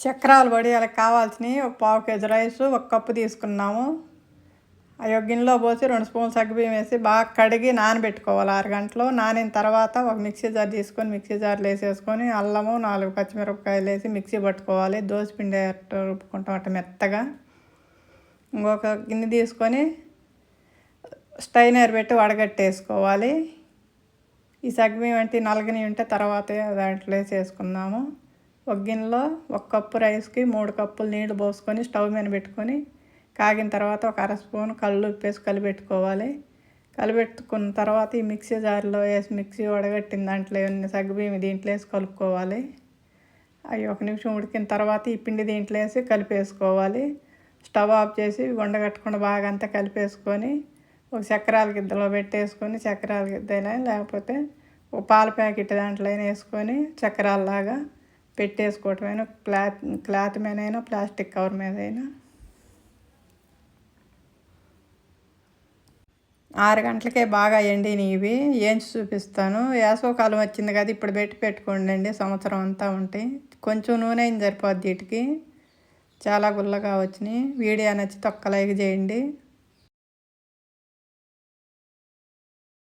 చక్రాలు పడి అలా కావాల్సినవి ఒక పావు కేజీ రైస్ ఒక కప్పు తీసుకున్నాము. అవి గిన్నెలో పోసి రెండు స్పూన్లు సగ్గుబియ్యం వేసి బాగా కడిగి నానబెట్టుకోవాలి ఆరు గంటలు. నానిన తర్వాత ఒక మిక్సీ జార్ తీసుకొని మిక్సీ జార్లో వేసేసుకొని అల్లము నాలుగు పచ్చిమిరపకాయలు వేసి మిక్సీ పట్టుకోవాలి. దోసపిండి రుబ్బుకుంటాం అట్ట మెత్తగా. ఇంకొక గిన్నె తీసుకొని స్టైనర్ పెట్టి వడగట్టేసుకోవాలి. ఈ సగ్గుబియ్యం అంటే నలగని ఉంటే తర్వాత దాంట్లో వేసేసుకుందాము. ఒక గిన్నెలో ఒక కప్పు రైస్కి మూడు కప్పులు నీళ్ళు పోసుకొని స్టవ్ మీద పెట్టుకొని కాగిన తర్వాత ఒక అర స్పూన్ కళ్ళు ఉప్పేసి కలిపెట్టుకోవాలి. కలిపెట్టుకున్న తర్వాత ఈ మిక్సీ జార్లో వేసి మిక్సీ వడగట్టిన దాంట్లో ఉన్న సగ్గుబియ్యం దీంట్లో వేసి కలుపుకోవాలి. అవి ఒక నిమిషం ఉడికిన తర్వాత ఈ పిండి దీంట్లో వేసి కలిపేసుకోవాలి. స్టవ్ ఆఫ్ చేసి ఉండగట్టకుండా బాగా అంతా కలిపేసుకొని ఒక చక్రాల గిద్దలో పెట్టేసుకొని చక్రాల గిద్దైనా లేకపోతే ఒక పాల ప్యాకెట్ దాంట్లో అయినా వేసుకొని చక్రాలలాగా పెట్టేసుకోవటమైనా క్లాత్ క్లాత్ మీదైనా ప్లాస్టిక్ కవర్ మీద అయినా ఆరు గంటలకే బాగా ఎండినవి ఇవి. ఏంచి చూపిస్తాను. వేసవకాలం వచ్చింది కదా ఇప్పుడు పెట్టి పెట్టుకోండి అండి సంవత్సరం అంతా ఉంటాయి కొంచెం నూనె అయిన సరిపోద్ది వీటికి. చాలా గుల్లగా వచ్చినాయి. వీడియో నచ్చి తొక్క లైక్ చేయండి.